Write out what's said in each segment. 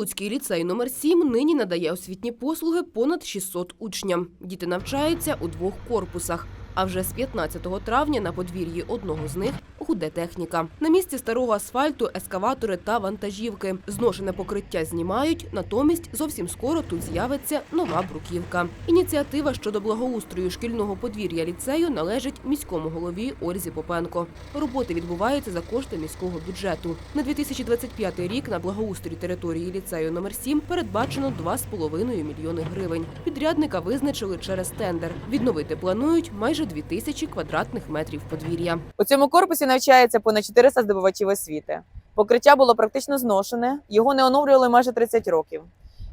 Прилуцький ліцей номер 7 нині надає освітні послуги понад 600 учням. Діти навчаються у двох корпусах. А вже з 15 травня на подвір'ї одного з них гуде техніка. На місці старого асфальту ескаватори та вантажівки. Зношене покриття знімають, натомість зовсім скоро тут з'явиться нова бруківка. Ініціатива щодо благоустрою шкільного подвір'я ліцею належить міському голові Ользі Попенко. Роботи відбуваються за кошти міського бюджету. На 2025 рік на благоустрій території ліцею номер 7 передбачено 2,5 мільйони гривень. Підрядника визначили через тендер. Відновити планують майже 2 тисячі квадратних метрів подвір'я. У цьому корпусі навчається понад 400 здобувачів освіти. Покриття було практично зношене, його не оновлювали майже 30 років.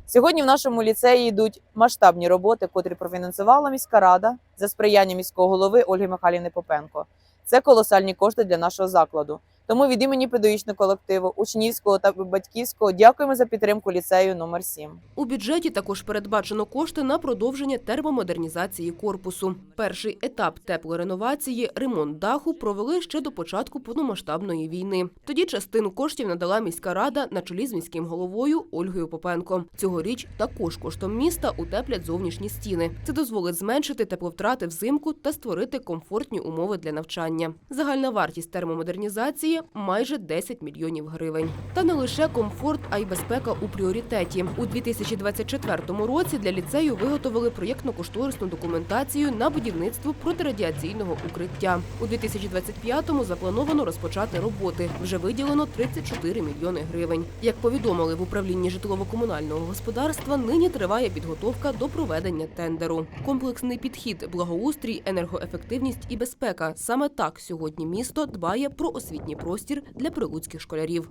Сьогодні в нашому ліцеї йдуть масштабні роботи, котрі профінансувала міська рада за сприяння міського голови Ольги Михайлівни Попенко. Це колосальні кошти для нашого закладу. Тому від імені педагогічного колективу, учнівського та батьківського дякуємо за підтримку ліцею номер 7. У бюджеті також передбачено кошти на продовження термомодернізації корпусу. Перший етап теплореновації, ремонт даху провели ще до початку повномасштабної війни. Тоді частину коштів надала міська рада на чолі з міським головою Ольгою Попенко. Цьогоріч також коштом міста утеплять зовнішні стіни. Це дозволить зменшити тепловтрати взимку та створити комфортні умови для навчання. Загальна вартість термомодернізації майже 10 мільйонів гривень. Та не лише комфорт, а й безпека у пріоритеті. У 2024 році для ліцею виготовили проєктно-кошторисну документацію на будівництво протирадіаційного укриття. У 2025-му заплановано розпочати роботи. Вже виділено 34 мільйони гривень. Як повідомили в управлінні житлово-комунального господарства, нині триває підготовка до проведення тендеру. Комплексний підхід, благоустрій, енергоефективність і безпека. Саме так сьогодні місто дбає про освітній простір для прилуцьких школярів.